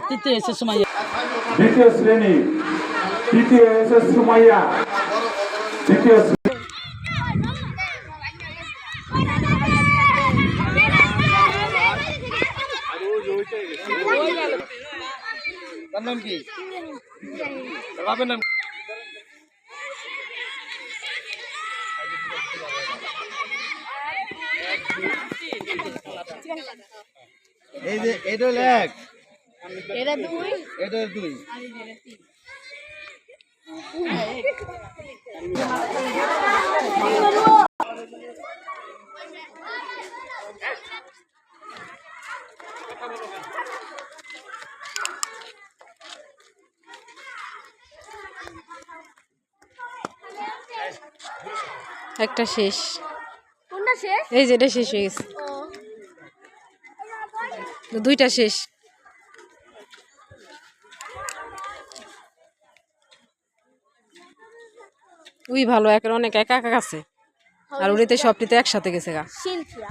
তৃতীয় এসে সময় দ্বিতীয় শ্রেণি তৃতীয় এস এস সুমাইয়া। তৃতীয় শ্রেণি। তার নাম কি? বাপের নাম এই যে এটা হলো এক। এটা দুই? এটা দুই। একটা শেষ। শেষ? এই যে এটা শেষ হয়ে গেছে। দুইটা শেষ। উই ভালো এক অনেক একা একা আছে। আর উড়িতে সবটিতে একসাথে গেছে গা। সিনথিয়া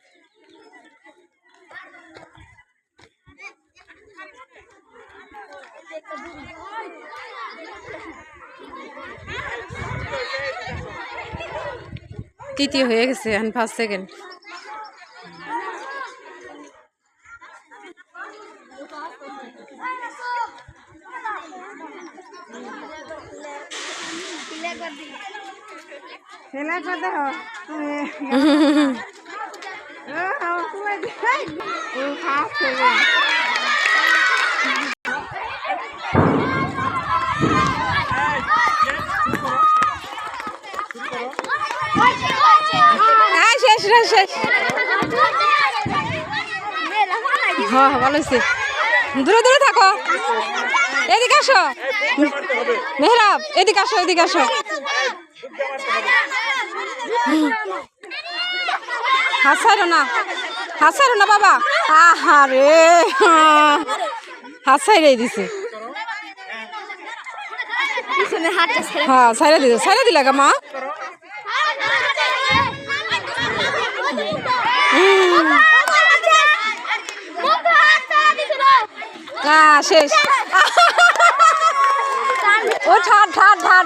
তৃতীয় হয়ে গেছে এখন ফার্স্ট সেকেন্ড হ্যাঁ শেষ শেষ হ্যাঁ হ্যাঁ, ভালো হয়েছে দূরে দূরে থাকো। এদিকে আসো। মেহরাব এদিকে আসো এদিকে আসো। ছাড়ো না। ছাড়ো না বাবা। আহা রে ছাইড়াই দিছে। হ্যাঁ ছাইড়া দিছে ছাইড়া দিলা গা মা? না শেষ। ও ঠাট ঠাট ঠাট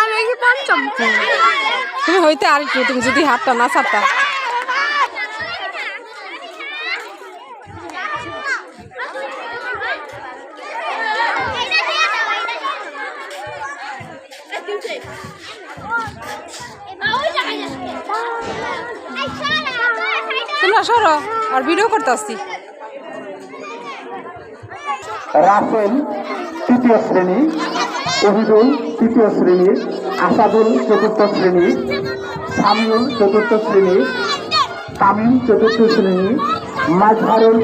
আমি কি পঞ্চম। তুমি হইতে আর একটু তুমি যদি হাতটা না ছাড়তা। তোমরা সরো আর ভিডিও করতে আসছি। রাসেল, তৃতীয় শ্রেণি অভিদুল তৃতীয় শ্রেণি, আসাদুল, চতুর্থ শ্রেণি, সামিউল, চতুর্থ শ্রেণি, তামিম, চতুর্থ শ্রেণি মাঝহারুল